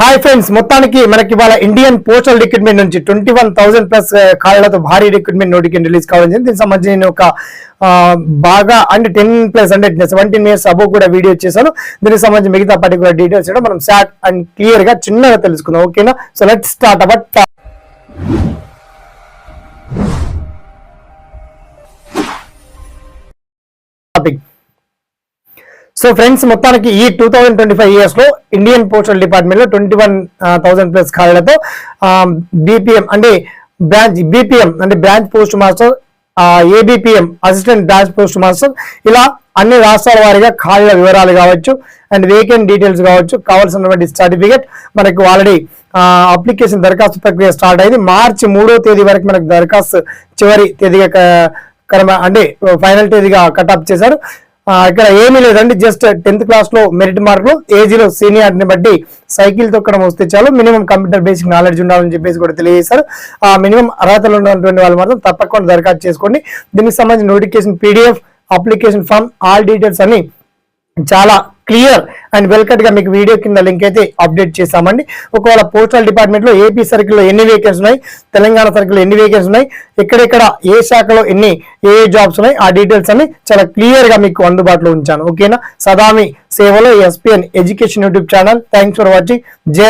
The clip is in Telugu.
హాయ్ ఫ్రెండ్స్ మొత్తానికి మనకి ఇవాళ ఇండియన్ పోస్టల్ రిక్రూట్మెంట్ నుంచి ట్వంటీ వన్ థౌసండ్ ప్లస్ కాళ్ళతో భారీ రిక్రూట్మెంట్ నోటిఫికేషన్ రిలీజ్ కావాలని దీనికి సంబంధించి నేను ఒక బాగా అంటే టెన్ ప్లస్ అంటే సెవెంటీన్ ఇయర్స్ అబో కూడా వీడియో చేశాను. దీనికి సంబంధించి మిగతా పర్టికులర్ డీటెయిల్స్ కూడా మనం షార్ట్ అండ్ క్లియర్గా చిన్నగా తెలుసుకుందాం. ఓకేనా so let start about so friends మొత్తానికి ఈ టూ థౌజండ్ ట్వంటీ ఫైవ్ ఇయర్స్లో ఇండియన్ పోస్టల్ డిపార్ట్మెంట్లో ట్వంటీ వన్ థౌసండ్ ప్లస్ ఖాళీలతో బీపీఎం అంటే బ్రాంచ్ బీపీఎం అంటే branch post master ABPM assistant branch post master ఇలా అన్ని రాష్ట్రాల వారిగా ఖాళీల వివరాలు కావచ్చు అండ్ వేకెంట్ డీటెయిల్స్ కావచ్చు కావాల్సినటువంటి సర్టిఫికేట్ మనకు ఆల్రెడీ అప్లికేషన్ దరఖాస్తు ప్రక్రియ స్టార్ట్ అయింది. మార్చి మూడో తేదీ వరకు మనకు దరఖాస్తు చివరి తేదీగా క- అంటే ఫైనల్ తేదీగా కటాప్ చేశారు. ఇక్కడ ఏమీ లేదండి జస్ట్ టెన్త్ క్లాస్లో మెరిట్ మార్కులు ఏజీలో సీనియర్ని బట్టి సైకిల్ తొక్కడం వస్తే చాలు. మినిమం కంప్యూటర్ బేసిక్ నాలెడ్జ్ ఉండాలని చెప్పేసి కూడా తెలియజేశారు. ఆ మినిమం అర్హతలు ఉన్నటువంటి వాళ్ళు మాత్రం తప్పకుండా దరఖాస్తు చేసుకోండి. దీనికి సంబంధించిన notification PDF application form all details అన్ని చాలా క్లియర్ అండ్ వెల్కట్గా మీకు వీడియో కింద లింక్ అయితే అప్డేట్ చేశామండి. ఒకవేళ పోస్టల్ డిపార్ట్మెంట్లో ఏపీ సర్కిల్లో ఎన్ని వేకెన్సీ ఉన్నాయి తెలంగాణ సర్కిల్లో ఎన్ని వేకెన్సీ ఉన్నాయి ఎక్కడెక్కడ ఏ శాఖలో ఎన్ని ఏ ఏ జాబ్స్ ఉన్నాయి ఆ డీటెయిల్స్ అన్ని చాలా క్లియర్గా మీకు అందుబాటులో ఉంచాను. ఓకేనా? సదామి సేవలో SPN education YouTube channel. Thanks for watching జై